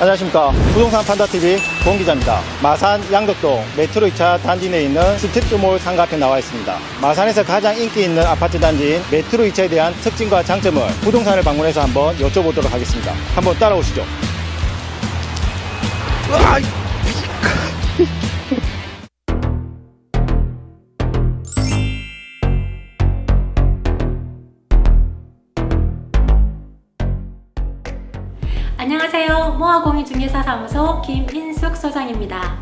안녕하십니까. 부동산 판다TV 공기자입니다. 마산 양덕동 메트로 2차 단지 내에 있는 스트립트몰 상가 앞에 나와 있습니다. 마산에서 가장 인기 있는 아파트 단지인 메트로 2차에 대한 특징과 장점을 부동산을 방문해서 한번 여쭤보도록 하겠습니다. 한번 따라오시죠. 으아! 안녕하세요. 모아공인중개사사무소 김인숙 소장입니다.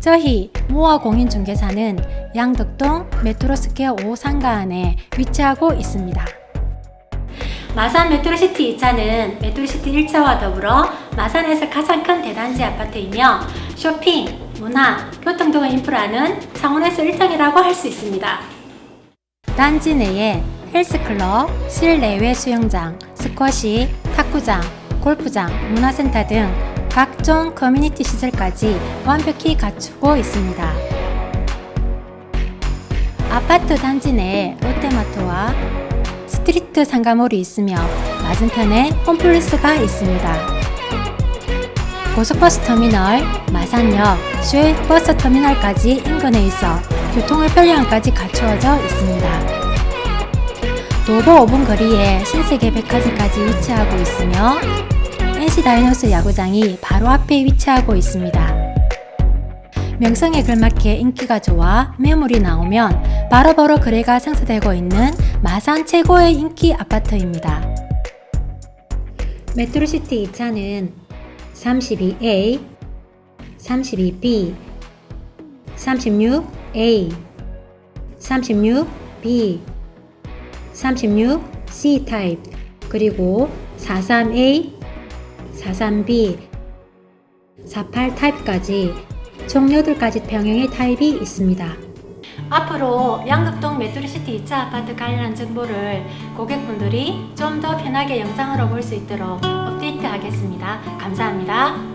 저희 모아공인중개사는 양덕동 메트로스퀘어 5 상가 안에 위치하고 있습니다. 마산 메트로시티 2차는 메트로시티 1차와 더불어 마산에서 가장 큰 대단지 아파트이며 쇼핑, 문화, 교통 등의 인프라는 창원에서 1등이라고 할 수 있습니다. 단지 내에 헬스클럽, 실내외 수영장, 스쿼시, 탁구장, 골프장, 문화센터 등 각종 커뮤니티 시설까지 완벽히 갖추고 있습니다. 아파트 단지 내에 롯데마트와 스트리트 상가몰이 있으며 맞은편에 홈플러스가 있습니다. 고속버스 터미널, 마산역, 주요버스 터미널까지 인근에 있어 교통의 편리함까지 갖추어져 있습니다. 도보 5분 거리에 신세계 백화점까지 위치하고 있으며 NC 다이노스 야구장이 바로 앞에 위치하고 있습니다. 명성에 걸맞게 인기가 좋아 매물이 나오면 바로바로 거래가 성사되고 있는 마산 최고의 인기 아파트입니다. 메트로시티 2차는 32A, 32B, 36A, 36B, 36C 타입, 그리고 43A, 43B, 48 타입까지 총 8가지 평형의 타입이 있습니다. 앞으로 양덕동 메트로시티 2차 아파트 관련 정보를 고객분들이 좀 더 편하게 영상으로 볼 수 있도록 업데이트 하겠습니다. 감사합니다.